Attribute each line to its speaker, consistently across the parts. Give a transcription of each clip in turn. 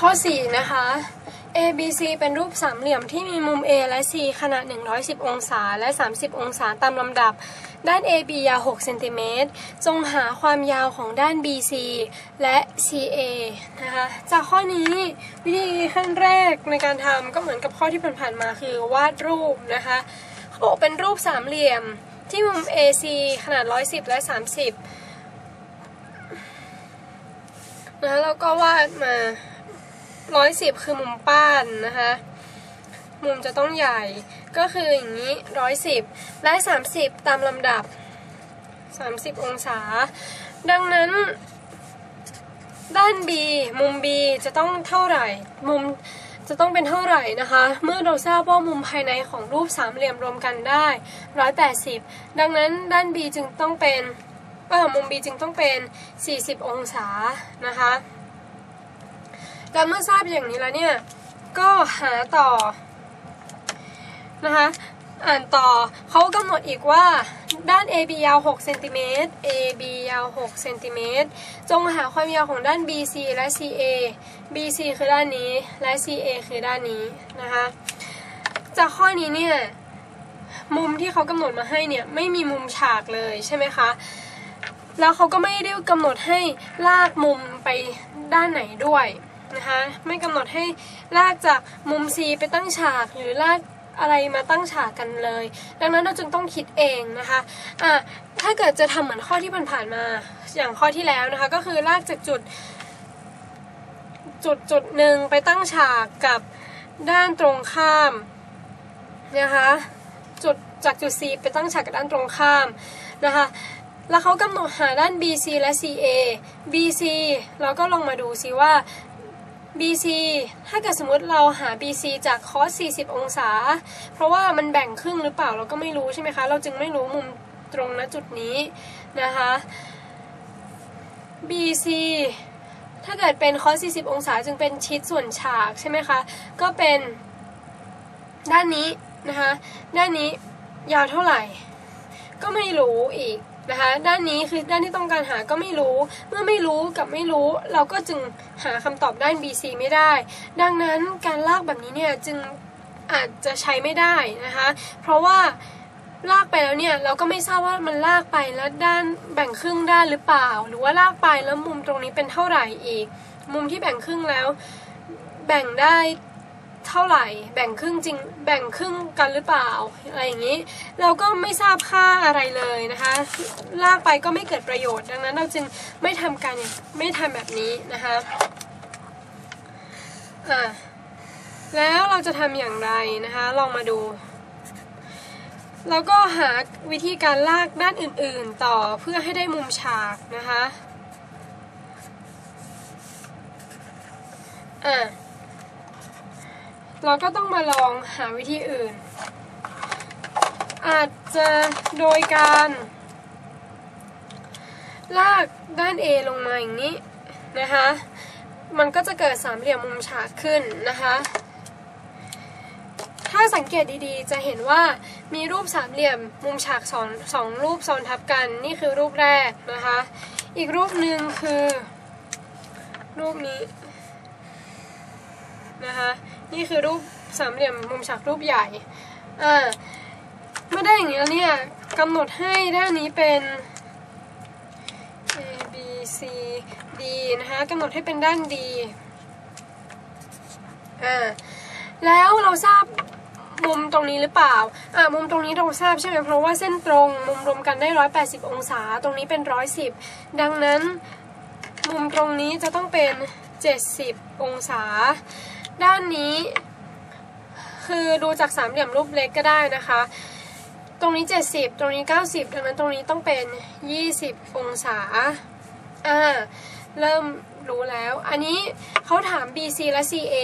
Speaker 1: ข้อ 4 นะคะ ABC เป็นรูปสามเหลี่ยมที่มีมุม A และ C ขนาด 110 องศาและ 30 องศาตามลำดับ ด้าน AB ยาว 6 เซนติเมตร จงหาความยาวของด้าน BC และ CA นะคะ จากข้อนี้วิธีขั้นแรกในการทำก็เหมือนกับข้อที่ผ่านๆมาคือวาดรูปนะคะเขาบอกเป็นรูปสามเหลี่ยมที่มุม AC ขนาด 110 และ 30นะแล้วก็วาดมา 110คือมุมป้านนะคะ มุมจะต้องใหญ่ก็คืออย่างนี้110และ30ตามลำดับ30องศา ดังนั้น ด้าน B มุม B จะต้องเท่าไหร่ มุมจะต้องเป็นเท่าไหร่นะคะ เมื่อเราทราบว่ามุมภายในของรูปสามเหลี่ยมรวมกันได้180ดังนั้นด้าน B จึงต้องเป็นเออมุม B จึงต้องเป็น 40 องศานะคะ แล้วเมื่อทราบอย่างนี้แล้วเนี่ย ก็หาต่อนะคะอ่านต่อเขากำหนดอีกว่าด้าน AB ยาว 6 เซนติเมตร AB ยาว 6 เซนติเมตร จงหาความยาวของด้าน BC และ CA BC คือด้านนี้ และ CA คือด้านนี้นะคะ จากข้อนี้เนี่ย มุมที่เขากำหนดมาให้เนี่ย ไม่มีมุมฉากเลยใช่ไหมคะ แล้วเขาก็ไม่ได้กำหนดให้ลากมุมไปด้านไหนด้วย นะคะไม่กำหนดให้ลากจากมุม C ไปตั้งฉากหรือลากอะไรมาตั้งฉากกันเลย ดังนั้นเราจึงต้องคิดเองนะคะอะถ้าเกิดจะทำเหมือนข้อที่ผ่านๆมา อย่างข้อที่แล้วนะคะ ก็คือลากจากจุด จุดจุดหนึ่งไปตั้งฉากกับด้านตรงข้ามนะคะจุดจากจุด C ไปตั้งฉากกับด้านตรงข้ามนะคะ แล้วเขากำหนดหาด้าน BC และ CA BC เราก็ลองมาดูซิว่า BC ถ้าเกิดสมมติเราหา BC จากคอส40 องศา เพราะว่ามันแบ่งครึ่งหรือเปล่าเราก็ไม่รู้ใช่ไหมคะ เราจึงไม่รู้มุมตรงณจุดนี้นะคะ BC ถ้าเกิดเป็นคอส40 องศาจึงเป็นชิดส่วนฉากใช่ไหมคะ ก็เป็นด้านนี้นะคะ ด้านนี้ยาวเท่าไหร่ ก็ไม่รู้อีก นะคะ ด้านนี้คือด้านที่ต้องการหาก็ไม่รู้ เมื่อไม่รู้กับไม่รู้ เราก็จึงหาคำตอบด้าน BC ไม่ได้ ดังนั้นการลากแบบนี้เนี่ยจึงอาจจะใช้ไม่ได้นะคะ เพราะว่าลากไปแล้วเนี่ยเราก็ไม่ทราบว่ามันลากไปแล้วด้านแบ่งครึ่งด้านหรือเปล่า หรือว่าลากไปแล้วมุมตรงนี้เป็นเท่าไหร่อีก มุมที่แบ่งครึ่งแล้ว แบ่งได้ เท่าไหร่ แบ่งครึ่งจริง แบ่งครึ่งกันหรือเปล่า อะไรอย่างนี้ เราก็ไม่ทราบค่าอะไรเลยนะคะ ลากไปก็ไม่เกิดประโยชน์ ดังนั้นเราจึงไม่ทำการไม่ทำแบบนี้นะคะอ่าแล้วเราจะทำอย่างไรนะคะ ลองมาดู แล้วก็หาวิธีการลากด้านอื่นๆ ต่อเพื่อให้ได้มุมฉากนะคะ อ่า เราก็ต้องมาลองหาวิธีอื่น อาจจะโดยการ ลากด้าน A ลงมาอย่างนี้นะคะ มันก็จะเกิดสามเหลี่ยมมุมฉากขึ้นนะคะ ถ้าสังเกตดีๆ จะเห็นว่ามีรูปสามเหลี่ยมมุมฉากสองสองรูปซ้อนทับกัน นี่คือรูปแรกนะคะ อีกรูปหนึ่งคือ รูปนี้นะคะ นี่คือรูปสามเหลี่ยมมุมฉากรูปใหญ่อ่าเมื่อได้อย่างนี้เนี่ยกำหนดให้ด้านนี้เป็น A B C D นะคะกำหนดให้เป็นด้าน D อ่าแล้วเราทราบมุมตรงนี้หรือเปล่า อ่า มุมตรงนี้เราทราบใช่ไหม เพราะว่าเส้นตรงมุมรวมกันได้ 180 องศา ตรงนี้เป็น 110 ดังนั้นมุมตรงนี้จะต้องเป็น 70 องศา ด้านนี้ คือดูจากสามเหลี่ยมรูปเล็กก็ได้นะคะ ตรงนี้ 70 ตรงนี้ 90 ดังนั้นตรงนี้ต้องเป็น 20 องศาอ่าเริ่มรู้แล้ว อันนี้เขาถาม BC และ CA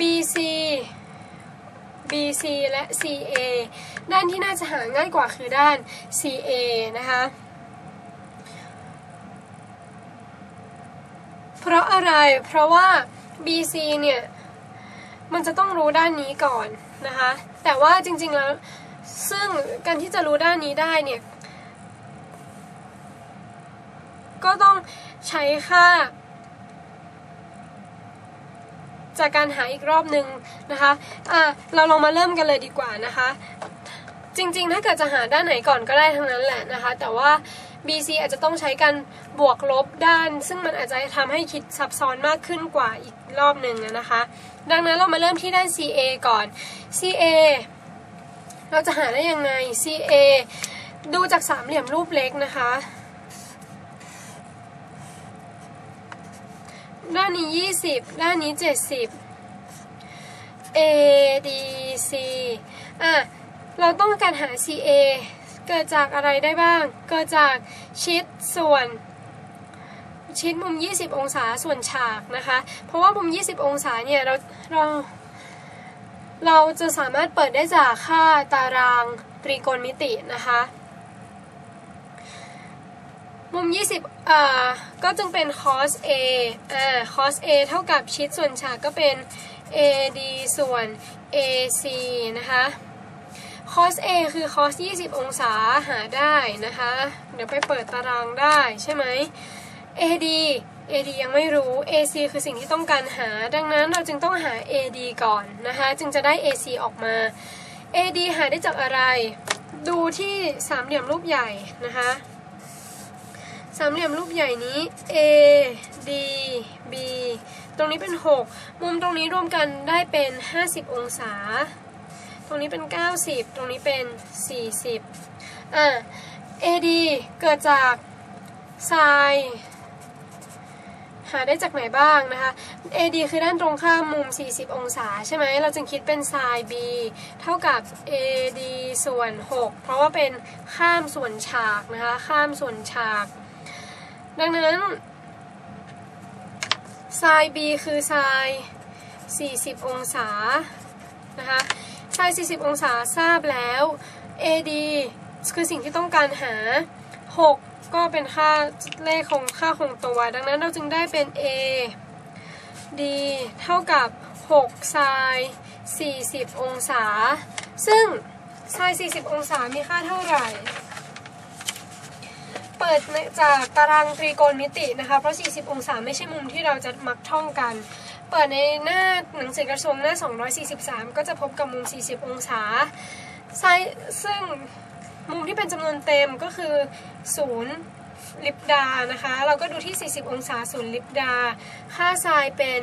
Speaker 1: BC BC และ CA ด้านที่น่าจะหาง่ายกว่าคือด้าน CA นะคะ เพราะอะไร เพราะว่า BC เนี่ย มันจะต้องรู้ด้านนี้ก่อนนะคะ แต่ว่าจริงๆแล้ว ซึ่งการที่จะรู้ด้านนี้ได้เนี่ย ก็ต้องใช้ค่า จากการหาอีกรอบหนึ่งนะคะอะเราลองมาเริ่มกันเลยดีกว่านะคะ จริงๆ ถ้าเกิดจะหาด้านไหนก่อนก็ได้ทั้งนั้นแหละนะคะ แต่ว่า BC อาจจะต้องใช้การบวกลบด้าน ซึ่งมันอาจจะทำให้คิดซับซ้อนมากขึ้นกว่าอีกรอบหนึ่งนะคะ ดังนั้นเรามาเริ่มที่ด้าน CA ก่อน CA เราจะหาได้ยังไง CA ดูจากสามเหลี่ยมรูปเล็กนะคะ ด้านนี้ 20 ด้านนี้ 70 ADC อะ เราต้องการหา CA เกิดจากอะไรได้บ้าง เกิดจากชิดส่วนชิดมุม 20 องศาส่วนฉากนะคะ เพราะว่ามุม 20 องศาเนี่ยเราเราเราจะสามารถเปิดได้จากค่าตารางตรีโกณมิตินะคะ มุม 20อ่าก็จึงเป็น cos A อ่า cos A เท่ากับชิดส่วนฉากก็เป็น AD ส่วน AC นะคะ cos A คือ cos 20 องศาหาได้นะคะ เดี๋ยวไปเปิดตารางได้ใช่ไหม AD AD ยังไม่รู้ AC คือสิ่งที่ต้องการหา ดังนั้นเราจึงต้องหา AD ก่อนนะคะ จึงจะได้ AC ออกมา AD หาได้จากอะไร ดูที่สามเหลี่ยมรูปใหญ่นะคะ สามเหลี่ยมรูปใหญ่นี้ A D B ตรงนี้เป็น 6 มุมตรงนี้รวมกันได้เป็น 50 องศา รงนี้เป็น 90 ตรงนี้เป็น 40 อะ AD เกิดจากไซน์หาได้จากไหนบ้างนะคะ AD คือด้านตรงข้ามมุม 40 องศาใช่ไหม เราจึงคิดเป็นไซน์ B เท่ากับ AD ส่วน 6 เพราะว่าเป็นข้ามส่วนฉากนะคะ ข้ามส่วนฉาก ดังนั้นไซน์ B คือไซน์ 40 องศานะคะ ไซน์40 องศาทราบแล้ว AD คือสิ่งที่ต้องการหา 6 ก็เป็นค่าเลขคงค่าคงตัว ดังนั้นเราจึงได้เป็น A D เท่ากับ6ไซน์40 องศา ซึ่งไซน์40 องศามีค่าเท่าไหร่ เปิดจากตารางตรีโกณมิตินะคะ เพราะ 40 องศาไม่ใช่มุมที่เราจะมักท่องกัน เปิดในหน้าหนังสือกระทรวงหน้า 243 ก็จะพบกับมุม 40 องศาไซซึ่งมุมที่เป็นจำนวนเต็มก็คือ 0 ลิปดานะคะ เราก็ดูที่ 40 องศา 0 ลิปดา ค่าไซน์เป็น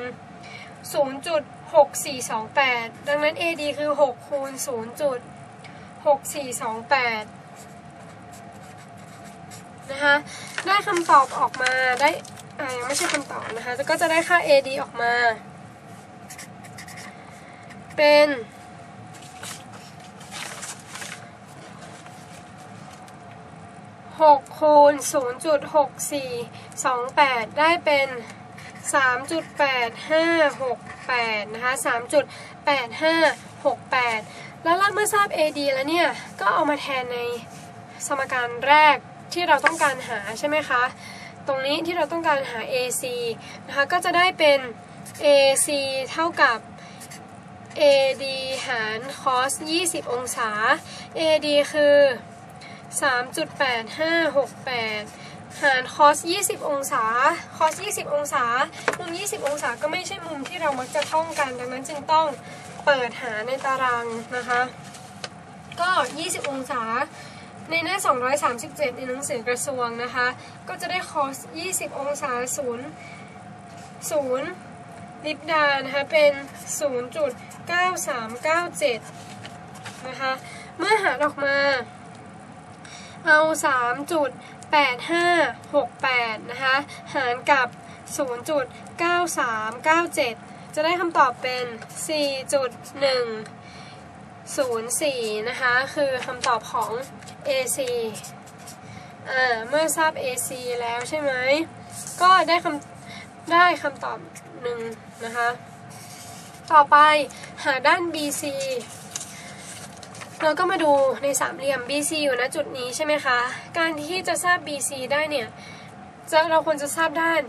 Speaker 1: 0.6428 ดังนั้น AD คือ 6 คูณ 0.6428 นะคะ ได้คำตอบออกมาได้ อ่ายังไม่ใช่คำตอบนะคะก็จะได้ค่า AD ออกมา เป็น6คูณ0.6428ได้เป็น3.8568นะคะ3.8568แล้วเมื่อทราบ AD แล้วเนี่ย ก็เอามาแทนในสมการแรกที่เราต้องการหาใช่ไหมคะ ตรงนี้ที่เราต้องการหา AC นะคะก็จะได้เป็น AC เท่ากับ AD หาร cos 20 องศา AD คือ 3.8568 หาร cos 20 องศา cos 20 องศา มุม 20 องศาก็ไม่ใช่มุมที่เรามักจะท่องกัน ดังนั้นจึงต้องเปิดหาในตารางนะคะ ก็ 20 องศา ในหน้า 237 ในหนังสือกระทรวงนะคะ ก็จะได้ cos 20 องศา0 0ลิปดานะคะ เป็น 0.9397 นะคะ เมื่อหารออกมา เอา 3.8568 นะคะ หารกับ 0.9397 จะได้คำตอบเป็น 4.1 04 นะคะ คือคำตอบของ AC อ่า เมื่อทราบ AC แล้วใช่ไหม ก็ได้คำได้คำตอบหนึ่งนะคะ ต่อไปหาด้าน BC เราก็มาดูในสามเหลี่ยม BC อยู่ณจุดนี้ใช่ไหมคะ การที่จะทราบ BC ได้เนี่ยจะเราควรจะทราบด้าน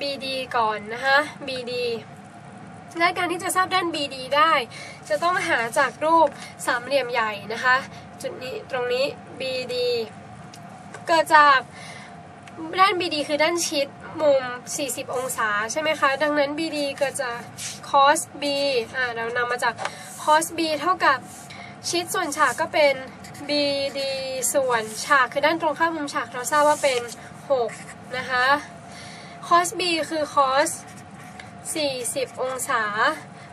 Speaker 1: BD ก่อนนะคะ BD และการที่จะทราบด้าน BD ได้ จะต้องหาจากรูปสามเหลี่ยมใหญ่นะคะ จุดนี้ตรงนี้ BD เกิดจากด้าน BD คือด้านชิดมุม 40 องศาใช่ไหมคะ ดังนั้น BD เกิดจาก cos B อ่าเรานำมาจาก cos B เท่ากับชิดส่วนฉากก็เป็น BD ส่วนฉากคือด้านตรงข้ามมุมฉากเราทราบว่าเป็น 6 นะคะ cos B คือ cos 40 องศา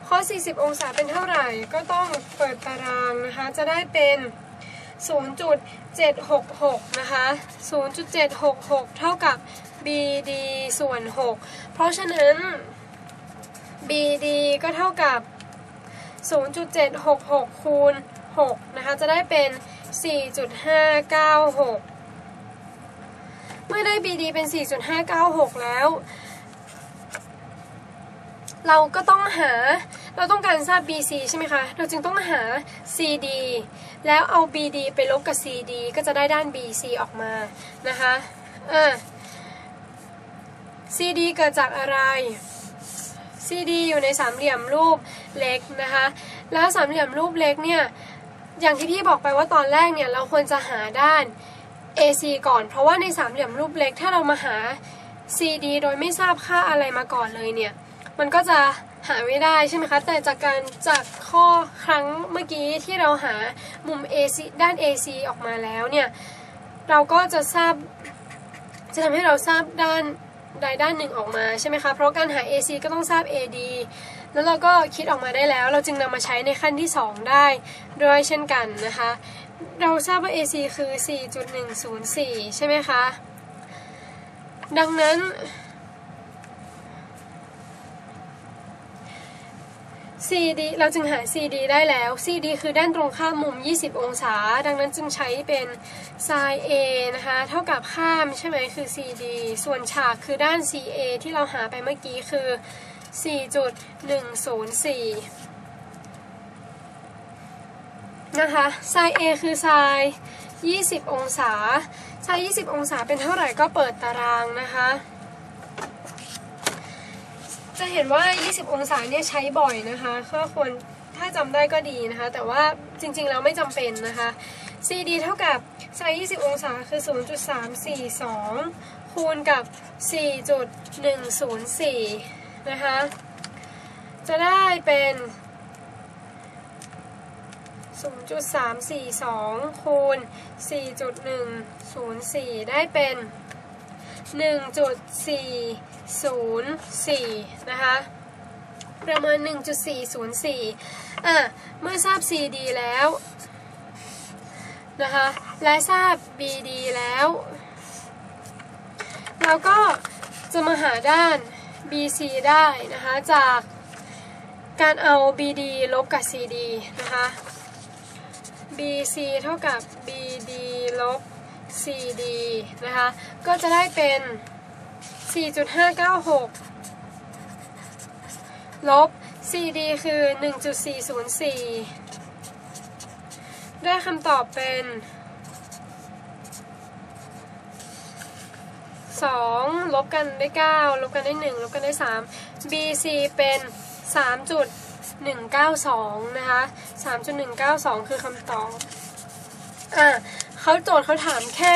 Speaker 1: cos 40 องศาเป็นเท่าไหร่ ก็ต้องเปิดตารางนะคะ จะได้เป็น 0.766 นะคะ 0.766 เท่ากับ BD ส่วน 6 เพราะฉะนั้น BD ก็เท่ากับ 0.766 คูณ 6 นะคะ จะได้เป็น 4.596 เมื่อได้ BD เป็น 4.596 แล้ว เราก็ต้องหาเราต้องการทราบ BC ใช่ไหมคะ เราจึงต้องหา CD แล้วเอา BD ไปลบกับ CD ก็จะได้ด้าน BC ออกมานะคะอ่า CD เกิดจากอะไร CD อยู่ในสามเหลี่ยมรูปเล็กนะคะ แล้วสามเหลี่ยมรูปเล็กเนี่ย อย่างที่พี่บอกไปว่าตอนแรกเนี่ยเราควรจะหาด้าน AC ก่อน เพราะว่าในสามเหลี่ยมรูปเล็กถ้าเรามาหา CD โดยไม่ทราบค่าอะไรมาก่อนเลยเนี่ย มันก็จะหาไม่ได้ใช่ไหมคะ แต่จากการจากข้อครั้งเมื่อกี้ที่เราหามุม AC ด้าน AC ออกมาแล้วเนี่ย เราก็จะทราบ จะทำให้เราทราบด้านใดด้านหนึ่งออกมาใช่ไหมคะ เพราะการหา AC ก็ต้องทราบ AD แล้วเราก็คิดออกมาได้แล้ว เราจึงนำมาใช้ในขั้นที่ 2 ได้ด้วยเช่นกันนะคะ เราทราบว่า AC คือ 4.104 ใช่ไหมคะ ดังนั้น CD เราจึงหา CD ได้แล้ว CD คือด้านตรงข้ามมุม 20 องศา ดังนั้นจึงใช้เป็น sin A นะคะ เท่ากับข้ามใช่ไหมคือ CD ส่วนฉากคือด้าน CA ที่เราหาไปเมื่อกี้คือ 4.104 นะคะ sin A คือ sin 20 องศา sin 20 องศาเป็นเท่าไหร่ก็เปิดตารางนะคะ จะเห็นว่า 20 องศาเนี่ยใช้บ่อยนะคะก็ควรถ้าจำได้ก็ดีนะคะ แต่ว่าจริงๆแล้วไม่จำเป็นนะคะ CD เท่ากับไซน์20 องศาคือ 0.342 คูณกับ 4.104 นะคะ จะได้เป็น 0.342 คูณ 4.104 ได้เป็น 1.404 นะคะ ประมาณ 1.404 อะ เมื่อทราบ CD แล้วนะคะ และทราบ BD แล้ว เราก็จะมาหาด้าน BC ได้นะคะ จากการเอา BD ลบกับ CD นะคะ BC เท่ากับ BD ลบ CD นะคะ ก็จะได้เป็น 4.596 ลบ CD คือ 1.404 ได้คำตอบเป็น 2 ลบกันได้ 9 ลบกันได้ 1 ลบกันได้ 3 BC เป็น 3.192 นะคะ 3.192 คือคำตอบ อะ เขาโจทย์เขาถามแค่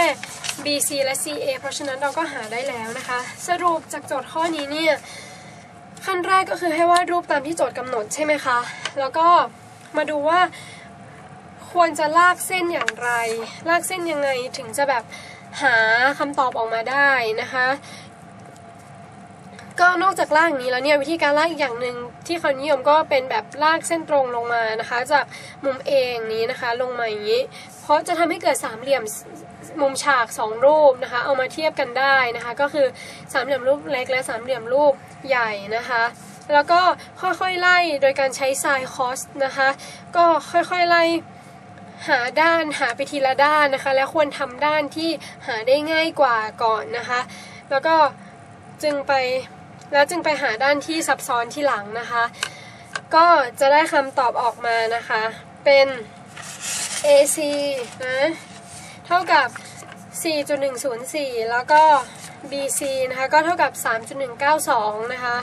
Speaker 1: BC และ CA เพราะฉะนั้นเราก็หาได้แล้วนะคะ สรุปจากโจทย์ข้อนี้เนี่ยขั้นแรกก็คือให้วาดรูปตามที่โจทย์กำหนดใช่ไหมคะ แล้วก็มาดูว่าควรจะลากเส้นอย่างไร ลากเส้นยังไงถึงจะแบบหาคำตอบออกมาได้นะคะ ก็นอกจากลากนี้แล้วเนี่ยวิธีการลากอีกอย่างหนึ่งที่เขานิยมก็เป็นแบบลากเส้นตรงลงมานะคะ จากมุม A อย่างนี้นะคะลงมาอย่างนี้ เพราะจะทำให้เกิดสามเหลี่ยมมุมฉากสองรูปนะคะ เอามาเทียบกันได้นะคะ ก็คือสามเหลี่ยมรูปเล็กและสามเหลี่ยมรูปใหญ่นะคะแล้วก็ค่อยๆไล่โดยการใช้ไซน์คอสนะคะ ก็ค่อยๆไล่หาด้านหาไปทีละด้านนะคะ และควรทำด้านที่หาได้ง่ายกว่าก่อนนะคะ แล้วก็จึงไป แล้วจึงไปหาด้านที่ซับซ้อนที่หลังนะคะ ก็จะได้คำตอบออกมานะคะ เป็น AC นะเท่ากับ 4.104 แล้วก็ BC นะคะ ก็เท่ากับ 3.192 นะคะ